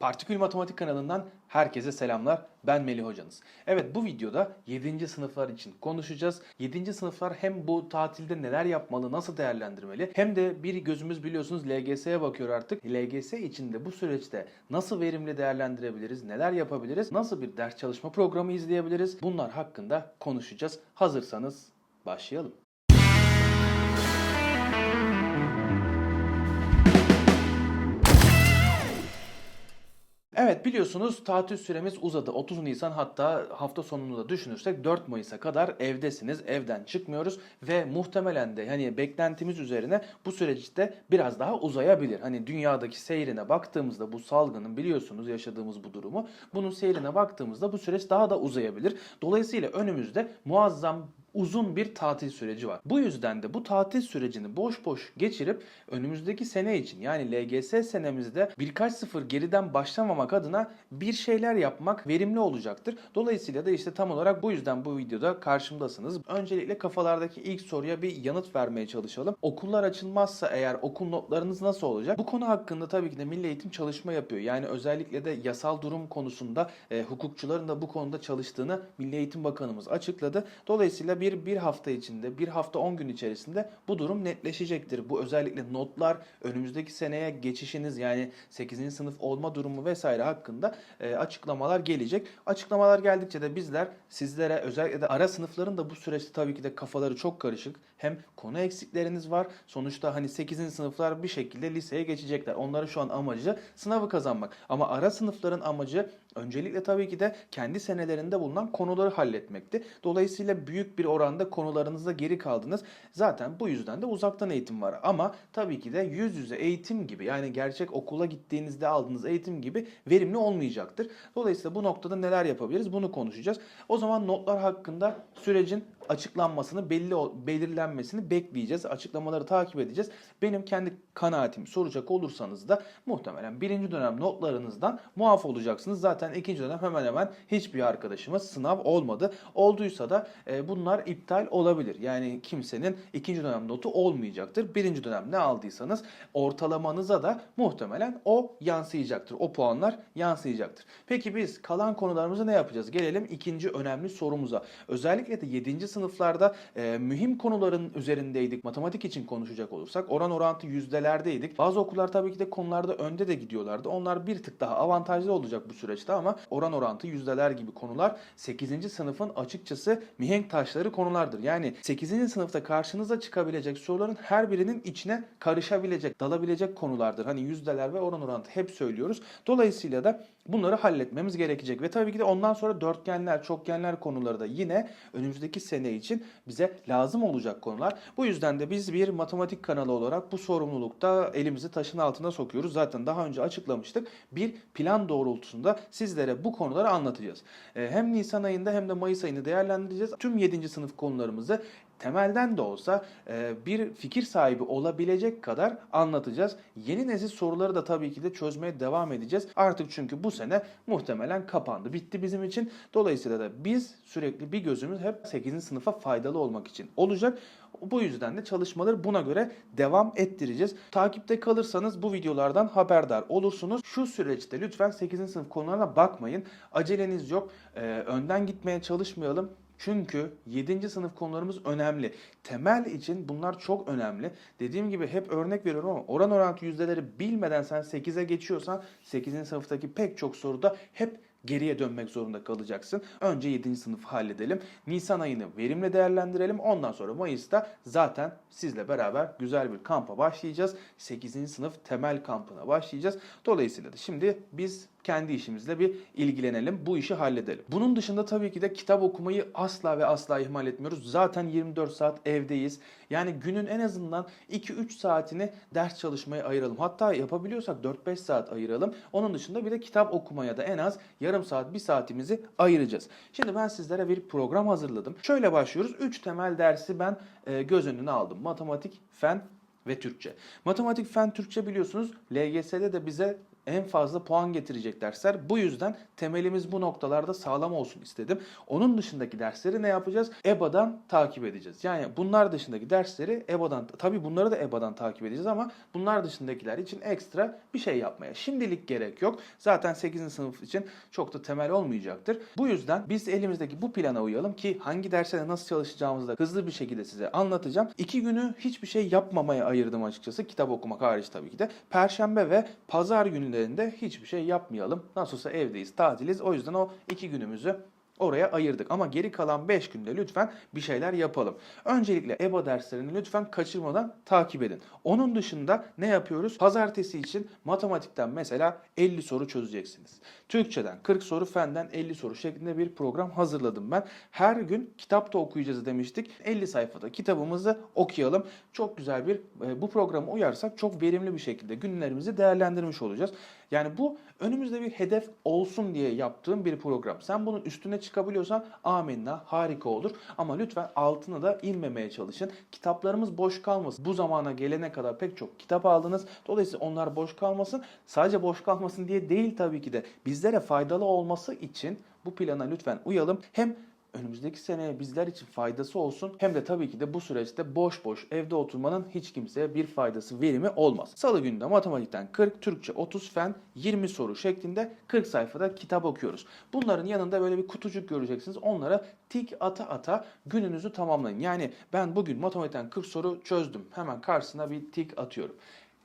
Partikül Matematik kanalından herkese selamlar. Ben Melih hocanız. Evet bu videoda 7. sınıflar için konuşacağız. 7. sınıflar hem bu tatilde neler yapmalı, nasıl değerlendirmeli hem de bir gözümüz biliyorsunuz LGS'ye bakıyor artık. LGS içinde bu süreçte nasıl verimli değerlendirebiliriz, neler yapabiliriz, nasıl bir ders çalışma programı izleyebiliriz bunlar hakkında konuşacağız. Hazırsanız başlayalım. Evet biliyorsunuz tatil süremiz uzadı. 30 Nisan hatta hafta sonunu da düşünürsek 4 Mayıs'a kadar evdesiniz. Evden çıkmıyoruz ve muhtemelen de hani beklentimiz üzerine bu süreçte biraz daha uzayabilir. Hani dünyadaki seyrine baktığımızda bu salgının biliyorsunuz yaşadığımız bu durumu. Bunun seyrine baktığımızda bu süreç daha da uzayabilir. Dolayısıyla önümüzde muazzam uzun bir tatil süreci var. Bu yüzden de bu tatil sürecini boş boş geçirip önümüzdeki sene için yani LGS senemizde birkaç sıfır geriden başlamamak adına bir şeyler yapmak verimli olacaktır. Dolayısıyla da işte tam olarak bu yüzden bu videoda karşımdasınız. Öncelikle kafalardaki ilk soruya bir yanıt vermeye çalışalım. Okullar açılmazsa eğer okul notlarınız nasıl olacak? Bu konu hakkında tabii ki de Milli Eğitim çalışma yapıyor. Yani özellikle de yasal durum konusunda e, hukukçuların da bu konuda çalıştığını Milli Eğitim Bakanımız açıkladı. Dolayısıyla bir bir hafta içinde, bir hafta 10 gün içerisinde bu durum netleşecektir. Bu özellikle notlar, önümüzdeki seneye geçişiniz yani 8. sınıf olma durumu vesaire hakkında e, açıklamalar gelecek. Açıklamalar geldikçe de bizler sizlere özellikle de ara sınıfların da bu süreçte tabii ki de kafaları çok karışık. Hem konu eksikleriniz var. Sonuçta hani 8. sınıflar bir şekilde liseye geçecekler. Onların şu an amacı sınavı kazanmak. Ama ara sınıfların amacı öncelikle tabii ki de kendi senelerinde bulunan konuları halletmekti. Dolayısıyla büyük bir oranda konularınızda geri kaldınız. Zaten bu yüzden de uzaktan eğitim var. Ama tabii ki de yüz yüze eğitim gibi yani gerçek okula gittiğinizde aldığınız eğitim gibi verimli olmayacaktır. Dolayısıyla bu noktada neler yapabiliriz bunu konuşacağız. O zaman notlar hakkında sürecin açıklanmasını, belli belirlenmesini bekleyeceğiz. Açıklamaları takip edeceğiz. Benim kendi kanaatimi soracak olursanız da muhtemelen birinci dönem notlarınızdan muaf olacaksınız. Zaten ikinci dönem hemen hemen hiçbir arkadaşımız sınav olmadı. Olduysa da e, bunlar iptal olabilir. Yani kimsenin ikinci dönem notu olmayacaktır. Birinci dönem ne aldıysanız ortalamanıza da muhtemelen o yansıyacaktır. O puanlar yansıyacaktır. Peki biz kalan konularımızı ne yapacağız? Gelelim ikinci önemli sorumuza. Özellikle de 7. sınıflarda e, mühim konuların üzerindeydik. Matematik için konuşacak olursak oran orantı yüzdelerdeydik. Bazı okullar tabii ki de konularda önde de gidiyorlardı. Onlar bir tık daha avantajlı olacak bu süreçte ama oran orantı yüzdeler gibi konular 8. sınıfın açıkçası mihenk taşları konulardır. Yani 8. sınıfta karşınıza çıkabilecek soruların her birinin içine karışabilecek, dalabilecek konulardır. Hani yüzdeler ve oran orantı hep söylüyoruz. Dolayısıyla da bunları halletmemiz gerekecek. Ve tabii ki de ondan sonra dörtgenler, çokgenler konuları da yine önümüzdeki sene için bize lazım olacak konular. Bu yüzden de biz bir matematik kanalı olarak bu sorumlulukta elimizi taşın altına sokuyoruz. Zaten daha önce açıklamıştık. Bir plan doğrultusunda sizlere bu konuları anlatacağız. Ee, Hem Nisan ayında hem de Mayıs ayını değerlendireceğiz. Tüm 7. sınıf konularımızı temelden de olsa e, bir fikir sahibi olabilecek kadar anlatacağız. Yeni nesil soruları da tabii ki de çözmeye devam edeceğiz. Artık çünkü bu sene muhtemelen kapandı. Bitti bizim için. Dolayısıyla da biz sürekli bir gözümüz hep 8. sınıfa faydalı olmak için olacak. Bu yüzden de çalışmaları buna göre devam ettireceğiz. Takipte kalırsanız bu videolardan haberdar olursunuz. Şu süreçte lütfen 8. sınıf konularına bakmayın. Aceleniz yok. Ee, önden gitmeye çalışmayalım. Çünkü 7. sınıf konularımız önemli. Temel için bunlar çok önemli. Dediğim gibi hep örnek veriyorum ama oran orantı yüzdeleri bilmeden sen 8'e geçiyorsan 8. sınıftaki pek çok soruda hep geriye dönmek zorunda kalacaksın. Önce 7. sınıfı halledelim. Nisan ayını verimle değerlendirelim. Ondan sonra Mayıs'ta zaten sizle beraber güzel bir kampa başlayacağız. 8. sınıf temel kampına başlayacağız. Dolayısıyla da şimdi biz kendi işimizle bir ilgilenelim. Bu işi halledelim. Bunun dışında tabii ki de kitap okumayı asla ve asla ihmal etmiyoruz. Zaten 24 saat evdeyiz. Yani günün en azından 2-3 saatini ders çalışmaya ayıralım. Hatta yapabiliyorsak 4-5 saat ayıralım. Onun dışında bir de kitap okumaya da en az yarım saat, bir saatimizi ayıracağız. Şimdi ben sizlere bir program hazırladım. Şöyle başlıyoruz. 3 temel dersi ben e, göz önüne aldım. Matematik, fen ve Türkçe. Matematik, fen, Türkçe biliyorsunuz LGS'de de bize en fazla puan getirecek dersler. Bu yüzden temelimiz bu noktalarda sağlam olsun istedim. Onun dışındaki dersleri ne yapacağız? EBA'dan takip edeceğiz. Yani bunlar dışındaki dersleri EBA'dan, tabii bunları da EBA'dan takip edeceğiz ama bunlar dışındakiler için ekstra bir şey yapmaya şimdilik gerek yok. Zaten 8. sınıf için çok da temel olmayacaktır. Bu yüzden biz elimizdeki bu plana uyalım ki hangi derslere nasıl çalışacağımızı da hızlı bir şekilde size anlatacağım. İki günü hiçbir şey yapmamaya ayırdım açıkçası. Kitap okumak hariç tabii ki de. Perşembe ve pazar günlerinde hiçbir şey yapmayalım. Nasılsa evdeyiz, tatiliz. O yüzden o iki günümüzü oraya ayırdık. Ama geri kalan 5 günde lütfen bir şeyler yapalım. Öncelikle EBA derslerini lütfen kaçırmadan takip edin. Onun dışında ne yapıyoruz? Pazartesi için matematikten mesela 50 soru çözeceksiniz. Türkçeden 40 soru, fenden 50 soru şeklinde bir program hazırladım ben. Her gün kitap da okuyacağız demiştik. 50 sayfada kitabımızı okuyalım. Çok güzel bir e, bu programa uyarsak çok verimli bir şekilde günlerimizi değerlendirmiş olacağız. Yani bu önümüzde bir hedef olsun diye yaptığım bir program. Sen bunun üstüne çıkabiliyorsan amenna harika olur. Ama lütfen altına da inmemeye çalışın. Kitaplarımız boş kalmasın. Bu zamana gelene kadar pek çok kitap aldınız. Dolayısıyla onlar boş kalmasın. Sadece boş kalmasın diye değil tabii ki de. Bizlere faydalı olması için bu plana lütfen uyalım. Hem önümüzdeki seneye bizler için faydası olsun hem de tabii ki de bu süreçte boş boş evde oturmanın hiç kimseye bir faydası verimi olmaz. Salı günü de matematikten 40, Türkçe 30, fen 20 soru şeklinde 40 sayfada kitap okuyoruz. Bunların yanında böyle bir kutucuk göreceksiniz. Onlara tik ata ata gününüzü tamamlayın. Yani ben bugün matematikten 40 soru çözdüm. Hemen karşısına bir tik atıyorum.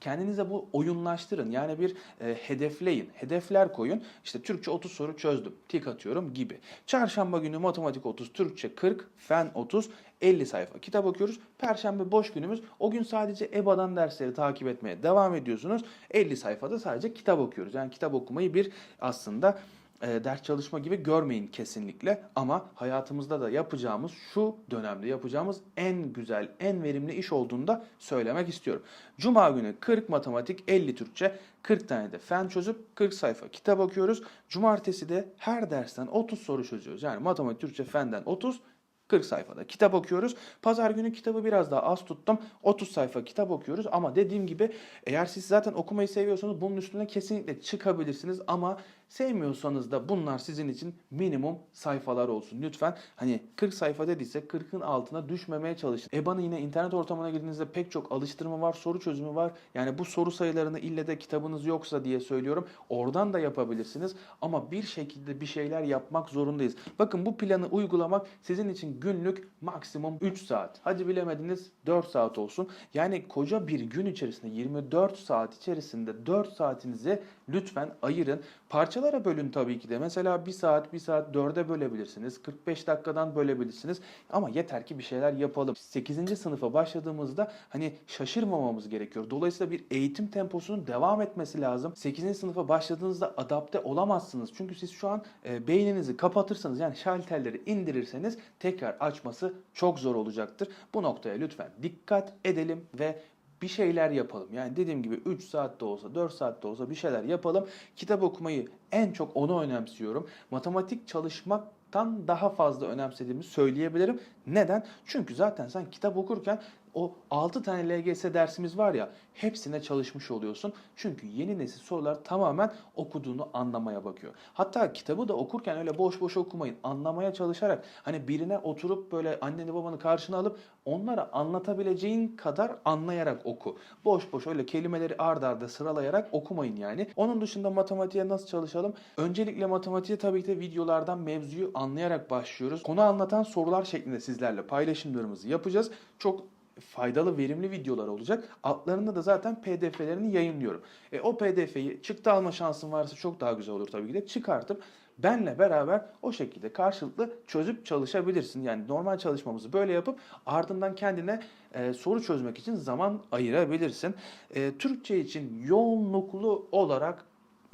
Kendinize bu oyunlaştırın. Yani bir e, hedefleyin. Hedefler koyun. İşte Türkçe 30 soru çözdüm. Tik atıyorum gibi. Çarşamba günü matematik 30, Türkçe 40, fen 30, 50 sayfa kitap okuyoruz. Perşembe boş günümüz. O gün sadece EBA'dan dersleri takip etmeye devam ediyorsunuz. 50 sayfada sadece kitap okuyoruz. Yani kitap okumayı bir aslında e, ders çalışma gibi görmeyin kesinlikle ama hayatımızda da yapacağımız şu dönemde yapacağımız en güzel, en verimli iş olduğunu da söylemek istiyorum. Cuma günü 40 matematik, 50 Türkçe, 40 tane de fen çözüp 40 sayfa kitap okuyoruz. Cumartesi de her dersten 30 soru çözüyoruz. Yani matematik, Türkçe, fenden 30, 40 sayfada kitap okuyoruz. Pazar günü kitabı biraz daha az tuttum. 30 sayfa kitap okuyoruz ama dediğim gibi eğer siz zaten okumayı seviyorsanız bunun üstüne kesinlikle çıkabilirsiniz ama sevmiyorsanız da bunlar sizin için minimum sayfalar olsun. Lütfen hani 40 sayfa dediyse 40'ın altına düşmemeye çalışın. EBA'nın yine internet ortamına girdiğinizde pek çok alıştırma var, soru çözümü var. Yani bu soru sayılarını ille de kitabınız yoksa diye söylüyorum. Oradan da yapabilirsiniz ama bir şekilde bir şeyler yapmak zorundayız. Bakın bu planı uygulamak sizin için günlük maksimum 3 saat. Hadi bilemediniz 4 saat olsun. Yani koca bir gün içerisinde 24 saat içerisinde 4 saatinizi lütfen ayırın. Parçalara bölün tabii ki de. Mesela 1 saat 1 saat 4'e bölebilirsiniz. 45 dakikadan bölebilirsiniz. Ama yeter ki bir şeyler yapalım. 8. sınıfa başladığımızda hani şaşırmamamız gerekiyor. Dolayısıyla bir eğitim temposunun devam etmesi lazım. 8. sınıfa başladığınızda adapte olamazsınız. Çünkü siz şu an e, beyninizi kapatırsanız yani şalterleri indirirseniz tekrar açması çok zor olacaktır. Bu noktaya lütfen dikkat edelim ve bir şeyler yapalım. Yani dediğim gibi 3 saatte olsa 4 saatte olsa bir şeyler yapalım. Kitap okumayı en çok onu önemsiyorum. Matematik çalışmaktan daha fazla önemsediğimi söyleyebilirim. Neden? Çünkü zaten sen kitap okurken o 6 tane LGS dersimiz var ya hepsine çalışmış oluyorsun. Çünkü yeni nesil sorular tamamen okuduğunu anlamaya bakıyor. Hatta kitabı da okurken öyle boş boş okumayın. Anlamaya çalışarak hani birine oturup böyle anneni babanı karşına alıp onlara anlatabileceğin kadar anlayarak oku. Boş boş öyle kelimeleri ard arda sıralayarak okumayın yani. Onun dışında matematiğe nasıl çalışalım? Öncelikle matematiğe tabii ki de videolardan mevzuyu anlayarak başlıyoruz. Konu anlatan sorular şeklinde sizlerle paylaşımlarımızı yapacağız. Çok faydalı, verimli videolar olacak. Altlarında da zaten pdf'lerini yayınlıyorum. E, o pdf'yi çıktı alma şansın varsa çok daha güzel olur tabii ki de. Çıkartıp benle beraber o şekilde karşılıklı çözüp çalışabilirsin. Yani normal çalışmamızı böyle yapıp ardından kendine e, soru çözmek için zaman ayırabilirsin. E, Türkçe için yoğunluklu olarak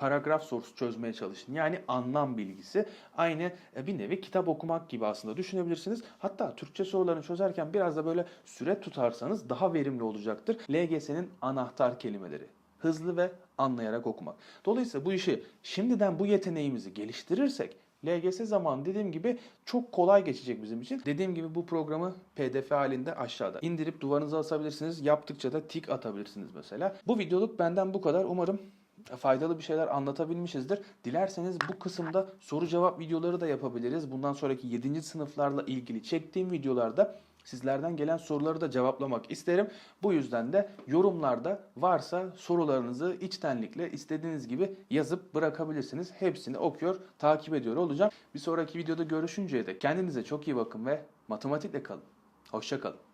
paragraf sorusu çözmeye çalışın. Yani anlam bilgisi. Aynı e, bir nevi kitap okumak gibi aslında düşünebilirsiniz. Hatta Türkçe sorularını çözerken biraz da böyle süre tutarsanız daha verimli olacaktır. LGS'nin anahtar kelimeleri. Hızlı ve anlayarak okumak. Dolayısıyla bu işi şimdiden bu yeteneğimizi geliştirirsek LGS zaman dediğim gibi çok kolay geçecek bizim için. Dediğim gibi bu programı PDF halinde aşağıda indirip duvarınıza asabilirsiniz. Yaptıkça da tik atabilirsiniz mesela. Bu videoluk benden bu kadar. Umarım faydalı bir şeyler anlatabilmişizdir. Dilerseniz bu kısımda soru cevap videoları da yapabiliriz. Bundan sonraki 7. sınıflarla ilgili çektiğim videolarda sizlerden gelen soruları da cevaplamak isterim. Bu yüzden de yorumlarda varsa sorularınızı içtenlikle istediğiniz gibi yazıp bırakabilirsiniz. Hepsini okuyor, takip ediyor olacağım. Bir sonraki videoda görüşünceye dek kendinize çok iyi bakın ve matematikle kalın. Hoşça kalın.